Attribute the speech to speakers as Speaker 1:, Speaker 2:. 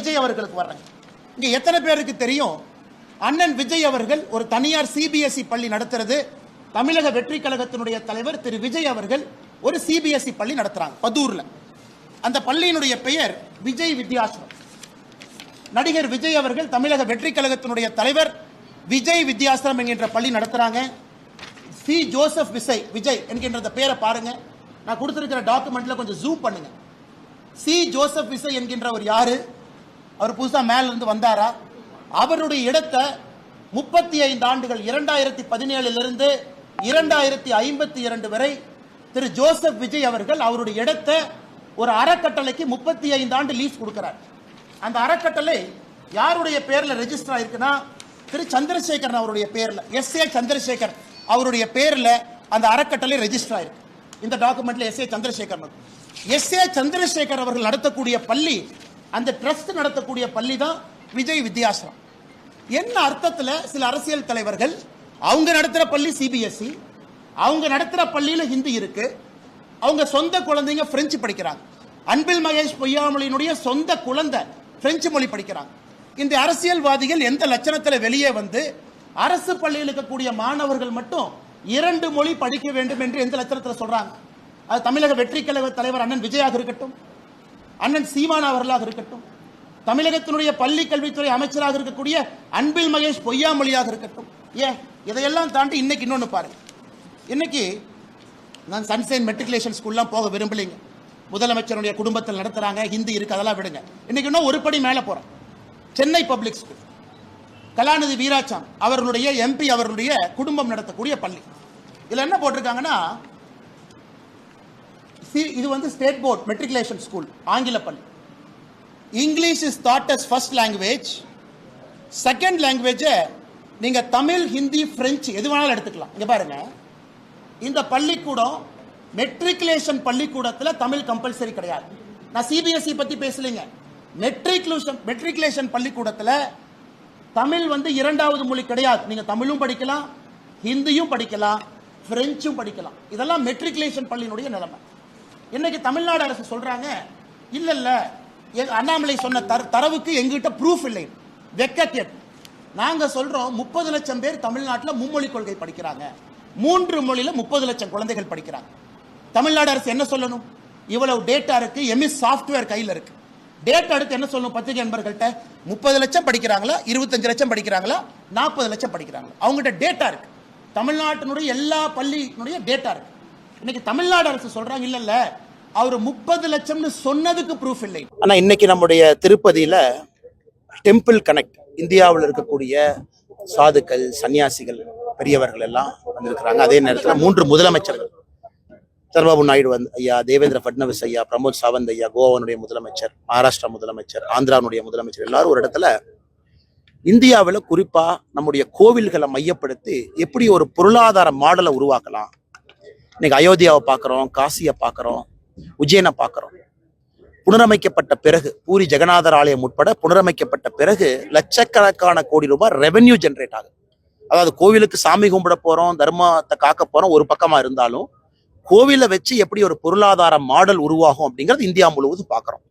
Speaker 1: விஜய் அவர்களுக்கு வர்றாங்க. இங்க எத்தனை பேருக்கு தெரியும்? அண்ணன் விஜய் அவர்கள் ஒரு தனியார் சிபிஎஸ்இ பள்ளி நடத்துறது. தமிழக வெற்றி கழகத்தினுடைய தலைவர் திரு விஜய் அவர்கள் ஒரு சிபிஎஸ்இ பள்ளி நடத்துறாங்க பதூர்ல. அந்த பள்ளியினுடைய பெயர் விஜய் வித்யாசிரம் நடிகர் விஜய் அவர்கள் தமிழக வெற்றி கழகத்தினுடைய தலைவர் விஜய் வித்யாசிரம் என்கின்ற பள்ளி நடத்துறாங்க. சி ஜோசப் விசை விஜய் என்கின்ற பேரை பாருங்க. நான் கொடுத்திருக்கிற டாக்குமெண்ட்ல கொஞ்சம் ஜூம் பண்ணுங்க. சி ஜோசப் விசய் என்கின்றவர் யாரு? அவர் புதுசாக மேலிருந்து வந்தாரா? அவருடைய இடத்தை முப்பத்தி ஐந்து ஆண்டுகள் இரண்டாயிரத்தி பதினேழுலிருந்து இரண்டாயிரத்தி ஐம்பத்தி இரண்டு வரை திரு ஜோசப் விஜய் அவர்கள் அவருடைய இடத்தை ஒரு அறக்கட்டளைக்கு முப்பத்தி ஐந்து ஆண்டு லீஸ் கொடுக்கிறார். அந்த அறக்கட்டளை யாருடைய பேரில் ரெஜிஸ்டர் ஆயிருக்குன்னா திரு சந்திரசேகரன் அவருடைய பேரில் எஸ் ஏ சந்திரசேகர் அவருடைய பேரில் அந்த அறக்கட்டளை ரெஜிஸ்டர் ஆயிருக்கு. இந்த டாக்குமெண்ட்ல S A Chandrasekaran S A Chandrasekar அவர்கள் நடத்தக்கூடிய பள்ளி அந்த ட்ரஸ்ட் நடத்தக்கூடிய பள்ளி தான் விஜய் வித்யாசிரம். என்ன அர்த்தத்தில் சில அரசியல் தலைவர்கள் அவங்க நடத்துகிற பள்ளி சிபிஎஸ்சி அவங்க நடத்துகிற பள்ளியில் ஹிந்தி இருக்கு அவங்க சொந்த குழந்தைங்க பிரெஞ்சு படிக்கிறாங்க. அன்பில் மகேஷ் பொய்யாமொழியினுடைய சொந்த குழந்தை பிரெஞ்சு மொழி படிக்கிறாங்க. இந்த அரசியல்வாதிகள் எந்த லட்சணத்தில் வெளியே வந்து அரசு பள்ளியில் இருக்கக்கூடிய மாணவர்கள் மட்டும் இரண்டு மொழி படிக்க வேண்டும் என்று எந்த லட்சணத்தில் சொல்றாங்க? அது தமிழக வெற்றி கழக தலைவர் அண்ணன் விஜயாக இருக்கட்டும் அண்ணன் சீமான் அவர்களாக இருக்கட்டும் தமிழகத்தினுடைய பள்ளி கல்வித்துறை அமைச்சராக இருக்கக்கூடிய அன்பில் மகேஷ் பொய்யாமொழியாக இருக்கட்டும். ஏன் இதையெல்லாம் தாண்டி இன்னைக்கு இன்னொன்னு பாருங்க. இன்னைக்கு நான் சன்சைன் மெட்ரிகுலேஷன் ஸ்கூல்லாம் போக விரும்பலைங்க. முதலமைச்சருடைய குடும்பத்தில் நடத்துறாங்க ஹிந்தி இருக்கு அதெல்லாம் விடுங்க. இன்னைக்கு இன்னும் ஒரு படி மேலே போறோம். Chennai public school. கலாநிதி வீராச்சாம் அவர்களுடைய எம்பி அவர்களுடைய குடும்பம் நடத்தக்கூடிய பள்ளி. இதில் என்ன போட்டிருக்காங்கன்னா சி- இது வந்து ஸ்டேட் போர்ட் மெட்ரிகுலேஷன் ஸ்கூல் ஆங்கில பள்ளி. English is that as first language second லாங்குவேஜை நீங்க தமிழ் ஹிந்தி பிரெஞ்சு எது வேணாலும் எடுத்துக்கலாம். இங்க பாருங்க. இந்த பள்ளிக்கூடம் மெட்ரிகுலேஷன் பள்ளிக்கூடத்தில் தமிழ் கம்பல்சரி கிடையாது. நான் சிபிஎஸ்இ பத்தி பேசலைங்க. மெட்ரிகுலேஷன் மெட்ரிகுலேஷன் பள்ளிக்கூடத்தில் தமிழ் வந்து இரண்டாவது மொழி கிடையாது. நீங்க தமிழும் படிக்கலாம் ஹிந்தியும் படிக்கலாம் பிரெஞ்சும் படிக்கலாம். இதெல்லாம் மெட்ரிகுலேஷன் பள்ளியினுடைய நிலைமை. இன்னைக்கு தமிழ்நாடு அரசு சொல்றாங்க இல்ல இல்ல அண்ணாமலை சொன்ன தரவுக்கு எங்கிட்ட ப்ரூஃப் இல்லை. வெக்க நாங்க சொல்றோம் முப்பது லட்சம் பேர் தமிழ்நாட்டில் மும்மொழி கொள்கை படிக்கிறாங்க. மூன்று மொழியில முப்பது லட்சம் குழந்தைகள் படிக்கிறாங்க. தமிழ்நாடு அரசு என்ன சொல்லணும்? இவ்வளவு டேட்டா இருக்கு எம்இஸ் சாஃப்ட்வேர் கையில் இருக்கு. டேட்டா எடுத்து என்ன சொல்லணும் பத்திரிகை நண்பர்கள்ட்ட? முப்பது லட்சம் படிக்கிறாங்களா? இருபத்தஞ்சு லட்சம் படிக்கிறாங்களா? நாற்பது லட்சம் படிக்கிறாங்களா? அவங்ககிட்ட டேட்டா இருக்கு. தமிழ்நாட்டினுடைய எல்லா பள்ளியினுடைய டேட்டா இருக்கு. இன்னைக்கு தமிழ்நாடு அரசு சொல்றாங்க இல்ல இல்ல அவர் முப்பது லட்சம்னு சொன்னதுக்கு ப்ரூஃப் இல்லை. ஆனா இன்னைக்கு நம்முடைய திருப்பதியில டெம்பிள் கனெக்ட் இந்தியாவில் இருக்கக்கூடிய சாதுக்கள் சன்னியாசிகள் பெரியவர்கள் எல்லாம் வந்திருக்கிறாங்க. அதே நேரத்தில் மூன்று முதலமைச்சர்கள். சந்திரபாபு நாயுடு வந்து ஐயா தேவேந்திர ஃபட்னவிஸ் ஐயா பிரமோத் சாவந்த் ஐயா கோவானுடைய முதலமைச்சர் மகாராஷ்டிரா முதலமைச்சர் ஆந்திராவுடைய முதலமைச்சர் எல்லாரும் ஒரு இடத்துல இந்தியாவில் குறிப்பா நம்முடைய கோவில்களை மையப்படுத்தி எப்படி ஒரு பொருளாதார மாடலை உருவாக்கலாம் இன்னைக்கு அயோத்தியாவை பார்க்குறோம் காசியை பார்க்குறோம் உஜ்ஜைனை பார்க்குறோம். புனரமைக்கப்பட்ட பிறகு பூரி ஜெகநாதர் ஆலயம் உட்பட புனரமைக்கப்பட்ட பிறகு லட்சக்கணக்கான கோடி ரூபாய் ரெவென்யூ ஜென்ரேட் ஆகுது. அதாவது கோவிலுக்கு சாமி கும்பிட போறோம் தர்மத்தை காக்க போறோம் ஒரு பக்கமா இருந்தாலும் கோவிலை வச்சு எப்படி ஒரு பொருளாதார மாடல் உருவாகும் அப்படிங்கிறது இந்தியா முழுவதும் பார்க்குறோம்.